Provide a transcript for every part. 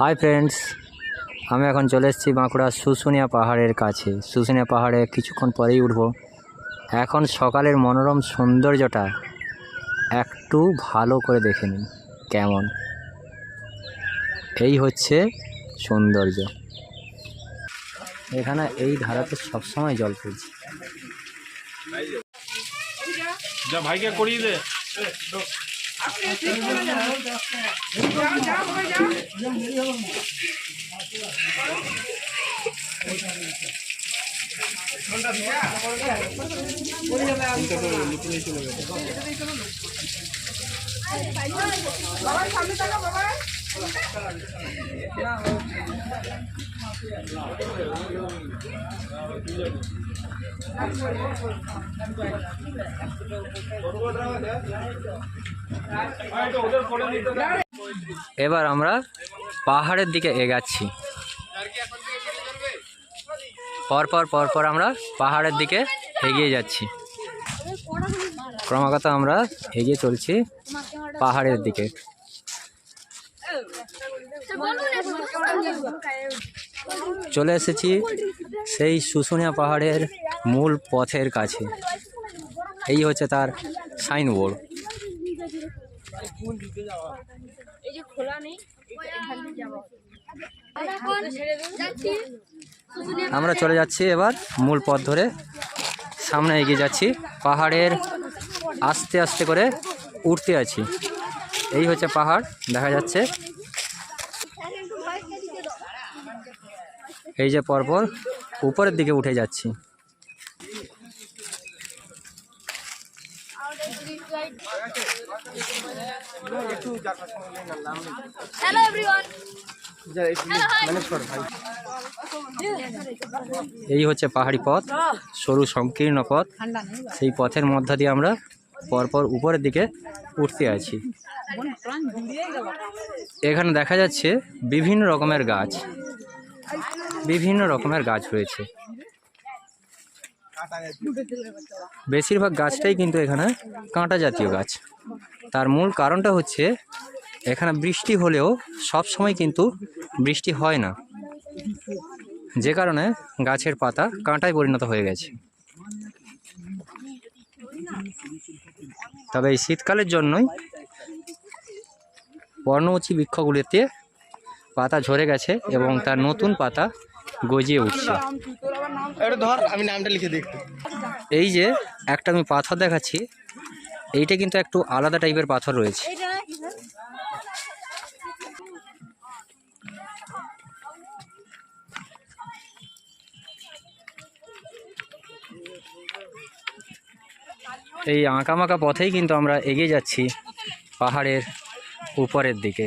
Hi friends আমি এখন চলে এসেছি বাঁকুড়া শুশুনিয়া পাহাড়ের কাছে। শুশুনিয়া পাহাড়ে কিছুক্ষণ পরেই উঠব। এখন সকালের মনোরম সৌন্দর্যটা একটু ভালো করে দেখে নিন, কেমন? এই হচ্ছে সৌন্দর্য। এখানে এই ধারাতে সবসময় জল পড়ছে। যা ভাইকে করিয়ে দে। ওদের সামনে থাকা দে। এবার আমরা পাহাড়ের দিকে এগাচ্ছি। পরপর পরপর আমরা পাহাড়ের দিকে এগিয়ে যাচ্ছি। ক্রমাগত আমরা এগিয়ে চলছি পাহাড়ের দিকে। চলে এসেছি সেই শুশুনিয়া পাহাড়ের মূল পথের কাছে। এই হচ্ছে তার সাইনবোর্ড আমরা চলে যাচ্ছি এবার মূল পথ ধরে। সামনে এগিয়ে যাচ্ছি পাহাড়ের আস্তে আস্তে করে উঠতে আছি এই হচ্ছে পাহাড় দেখা যাচ্ছে এই যে পরপর উপরের দিকে উঠে যাচ্ছি। হ্যালো এভরিওয়ান এই হচ্ছে পাহাড়ি পথ সরু সংকীর্ণ পথ। সেই পথের মধ্য দিয়ে আমরা পরপর উপরের দিকে উঠতে আছি। এখানে দেখা যাচ্ছে বিভিন্ন রকমের গাছ। বিভিন্ন রকমের গাছ রয়েছে বেশিরভাগ গাছটাই কিন্তু এখানে কাঁটা জাতীয় গাছ। তার মূল কারণটা হচ্ছে, এখানে বৃষ্টি হলেও সব সময় কিন্তু বৃষ্টি হয় না। যে কারণে গাছের পাতা কাঁটায় পরিণত হয়ে গেছে। তবে এই শীতকালের জন্যই পর্ণমোচী বৃক্ষগুলিতে পাতা ঝরে গেছে এবং তার নতুন পাতা গজিয়ে উঠছে। ধর আমি নামটা লিখে দেখতে এই যে একটা আমি পাথর দেখাচ্ছি এইটা কিন্তু একটু আলাদা টাইপের পাথর রয়েছে। এই আঁকামাকা পথেই কিন্তু আমরা এগিয়ে যাচ্ছি পাহাড়ের উপরের দিকে।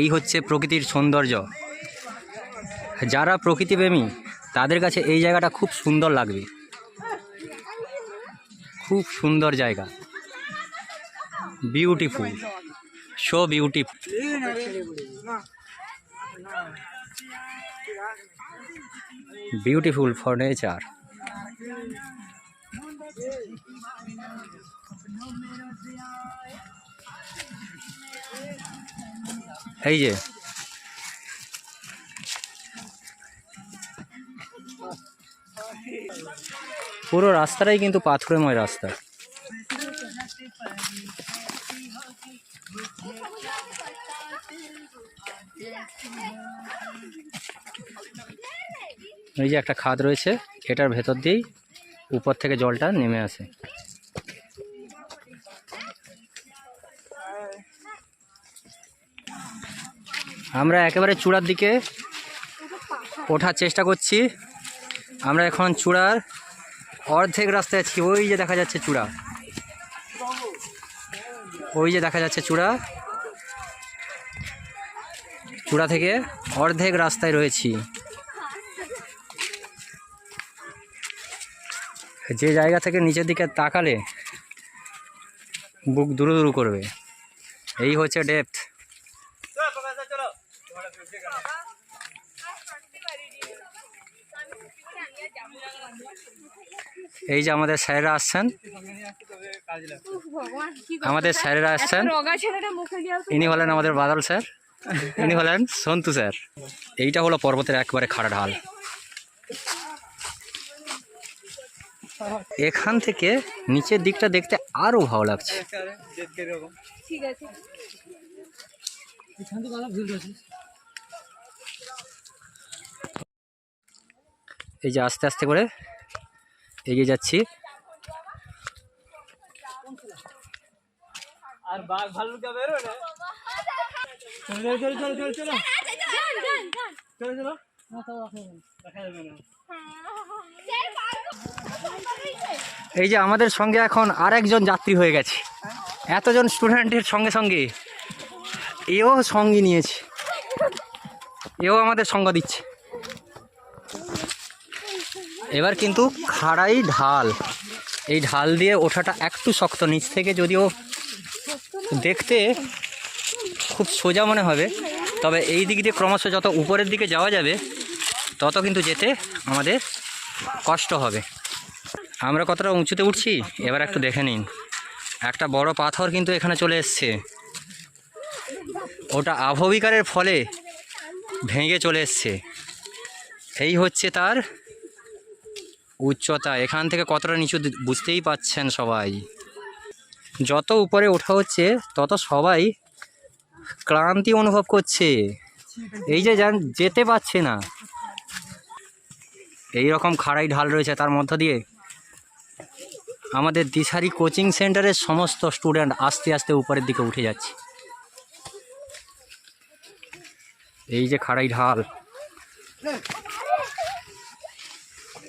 এই হচ্ছে প্রকৃতির সৌন্দর্য। যারা প্রকৃতিপ্রেমী, তাদের কাছে এই জায়গাটা খুব সুন্দর লাগবে। খুব সুন্দর জায়গা। Beautiful so beautiful beautiful for nature এই যে। পুরো রাস্তাটাই কিন্তু পাথরেময় রাস্তা। এই যে একটা খাদ রয়েছে, এটার ভেতর দিয়েই উপর থেকে জলটা নেমে আসে। আমরা একেবারে চূড়ার দিকে ওঠার চেষ্টা করছি। আমরা এখন চূড়ার অর্ধেক রাস্তায় আছি। ওই যে দেখা যাচ্ছে চূড়া। ওই যে দেখা যাচ্ছে চূড়া। চূড়া থেকে অর্ধেক রাস্তায় রয়েছি। যে জায়গা থেকে নিচের দিকে তাকালে বুক দুরু দুরু করবে। এই হচ্ছে ডেপথ এই যে আমাদের স্যারেরা আসছেন। আমাদের স্যারেরা আসছেন। ইনি হলেন আমাদের বাদল স্যার। ইনি হলেন সন্তু স্যার। এইটা হলো পর্বতের একবারে খাড়া ঢাল। এখান থেকে নিচের দিকটা দেখতে আরও ভালো লাগছে। এই যে আস্তে আস্তে করে এগিয়ে যাচ্ছি। আর বাঘ চলো চলো চলো চলো চলো। চলো চলো দেখা এই যে আমাদের সঙ্গে এখন আর একজন যাত্রী হয়ে গেছে। এতজন স্টুডেন্টের সঙ্গে সঙ্গে এও সঙ্গী নিয়েছে। এও আমাদের সঙ্গ দিচ্ছে। এবার কিন্তু খাড়াই ঢাল। এই ঢাল দিয়ে ওঠাটা একটু শক্ত নিচ থেকে যদিও দেখতে খুব সোজা মনে হবে। তবে এই দিক দিয়ে ক্রমশ যত উপরের দিকে যাওয়া যাবে, তত কিন্তু যেতে আমাদের কষ্ট হবে। আমরা কতটা উঁচুতে উঠছি? এবার একটু দেখে নিন। একটা বড় পাথর কিন্তু এখানে চলে এসছে। ওটা আভবিকারের ফলে ভেঙে চলে এসছে। এই হচ্ছে তার উচ্চতা। এখান থেকে কতটা নিচু বুঝতেই পাচ্ছেন সবাই। যত উপরে ওঠা হচ্ছে, তত সবাই ক্লান্তি অনুভব করছে। এই যে যান, যেতে পারছে না। এই রকম খাড়াই ঢাল রয়েছে তার মধ্য দিয়ে। আমাদের দিশারি কোচিং সেন্টারের সমস্ত স্টুডেন্ট আস্তে আস্তে উপরের দিকে উঠে যাচ্ছে। এই যে খাড়াই ঢাল।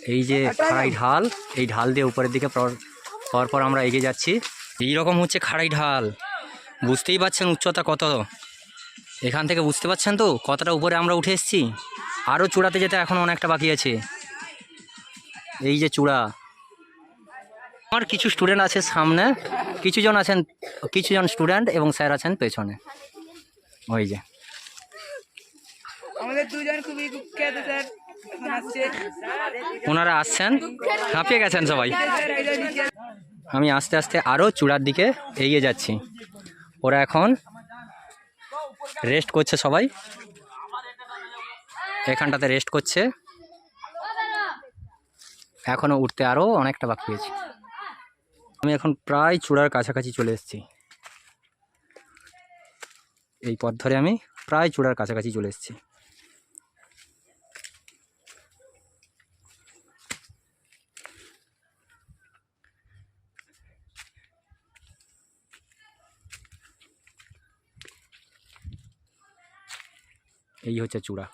এই যে খাড়াই ঢাল, এই ঢাল দিয়ে উপরের দিকে পর- পরপর আমরা এগিয়ে যাচ্ছি। এই রকম হচ্ছে খাড়াই ঢাল। বুঝতেই পারছেন উচ্চতা কত। এখান থেকে বুঝতে পারছেন তো কতটা উপরে আমরা উঠে এসেছি? আরও চূড়াতে যেতে এখন অনেকটা বাকি আছে। এই যে চূড়া। আমার কিছু স্টুডেন্ট আছে সামনে কিছুজন আছেন কিছুজন স্টুডেন্ট এবং স্যার আছেন পেছনে। ওই যে। আমাদের দুজন খুবই কুখ্যাত স্যার ওনারা আসছেন। হাঁপিয়ে গেছেন সবাই। আমি আস্তে আস্তে আরও চূড়ার দিকে এগিয়ে যাচ্ছি। ওরা এখন রেস্ট করছে সবাই। এখানটাতে রেস্ট করছে। এখনও উঠতে আরও অনেকটা বাকি আছে। আমি এখন প্রায় চূড়ার কাছাকাছি চলে এসেছি। এই পথ ধরে আমি প্রায় চূড়ার কাছাকাছি চলে এসেছি। এই হচ্ছে চূড়া।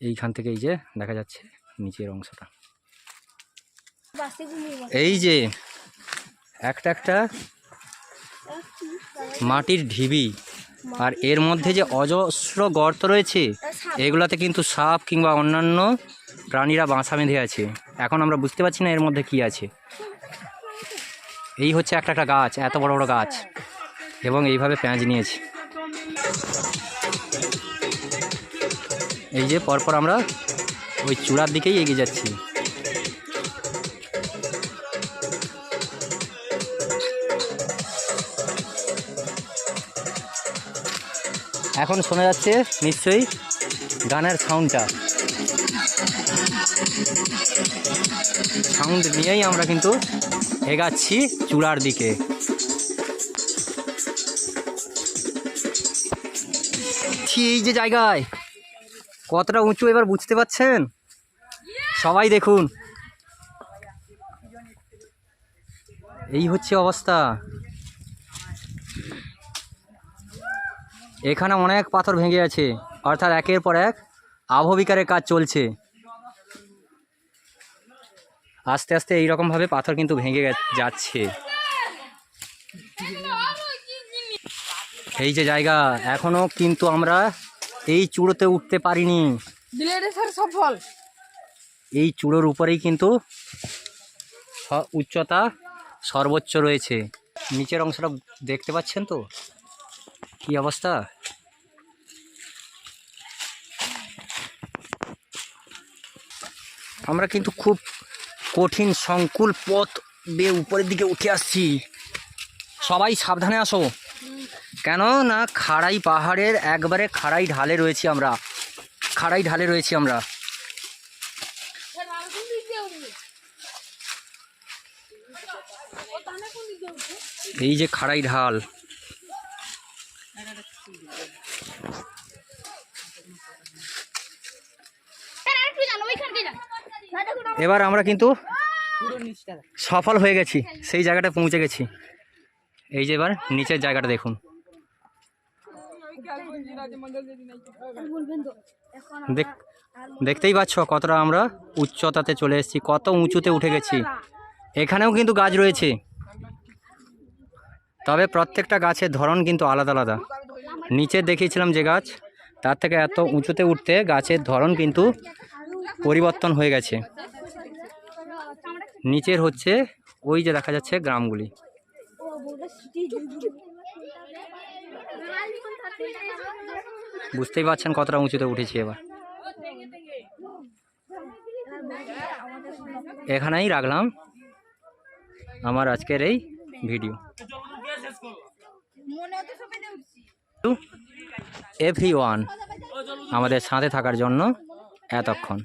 এইখান থেকে এই যে দেখা যাচ্ছে নিচের অংশটা। এই যে একটা একটা মাটির ঢিবি আর এর মধ্যে যে অজস্র গর্ত রয়েছে, এগুলাতে কিন্তু সাপ কিংবা অন্যান্য প্রাণীরা বাসা বেঁধে আছে। এখন আমরা বুঝতে পারছি না এর মধ্যে কি আছে। এই হচ্ছে একটা একটা গাছ, এত বড় বড় গাছ। এবং এইভাবে পেঁয়াজ নিয়েছি। এই যে পরপর আমরা ওই চূড়ার দিকেই এগিয়ে যাচ্ছি। এখন শোনা যাচ্ছে নিশ্চয়ই গানের সাউন্ডটা সাউন্ড নিয়েই আমরা কিন্তু এগাচ্ছি চূড়ার দিকে। ছি, এই যে জায়গায়। কতটা উঁচু এবার বুঝতে পাচ্ছেন সবাই দেখুন। এই হচ্ছে অবস্থা। এখানে অনেক পাথর ভেঙে আছে। অর্থাৎ একের পর এক আবহবিকারের কাজ চলছে। আস্তে আস্তে এইরকমভাবে পাথর কিন্তু ভেঙে যাচ্ছে। এই যে জায়গা এখনও কিন্তু আমরা এই চূড়োতে উঠতে পারিনি। সফল এই চূড়োর উপরেই কিন্তু উচ্চতা সর্বোচ্চ রয়েছে। নিচের অংশটা দেখতে পাচ্ছেন তো? কি অবস্থা? আমরা কিন্তু খুব কঠিন সংকুল পথ বেয়ে উপরের দিকে উঠে আসছি। সবাই সাবধানে আসো। কেন না খাড়াই পাহাড়ের একবারে খাড়াই ঢালে রয়েছি আমরা। খাড়াই ঢালে রয়েছি আমরা। এই যে খাড়াই ঢাল। এবার আমরা কিন্তু সফল হয়ে গেছি, সেই জায়গাটা পৌঁছে গেছি। এই যে এবার নিচের জায়গাটা দেখুন বলবেন তো এখন দেখ দেখতেই পাচ্ছ কতটা আমরা উচ্চতাতে চলে এসেছি, কত উঁচুতে উঠে গেছি। এখানেও কিন্তু গাছ রয়েছে। তবে প্রত্যেকটা গাছের ধরন কিন্তু আলাদা আলাদা। নিচে দেখিয়েছিলাম যে গাছ, তার থেকে এত উঁচুতে উঠতে গাছের ধরন কিন্তু পরিবর্তন হয়ে গেছে। নিচের হচ্ছে, ওই যে দেখা যাচ্ছে গ্রামগুলি। বুঝতেই পারছেন কতটা উঁচুতে উঠেছি এবার। এখানেই রাখলাম আমার আজকের এই ভিডিও। এভরি ওয়ান আমাদের সাথে থাকার জন্য এতক্ষণ।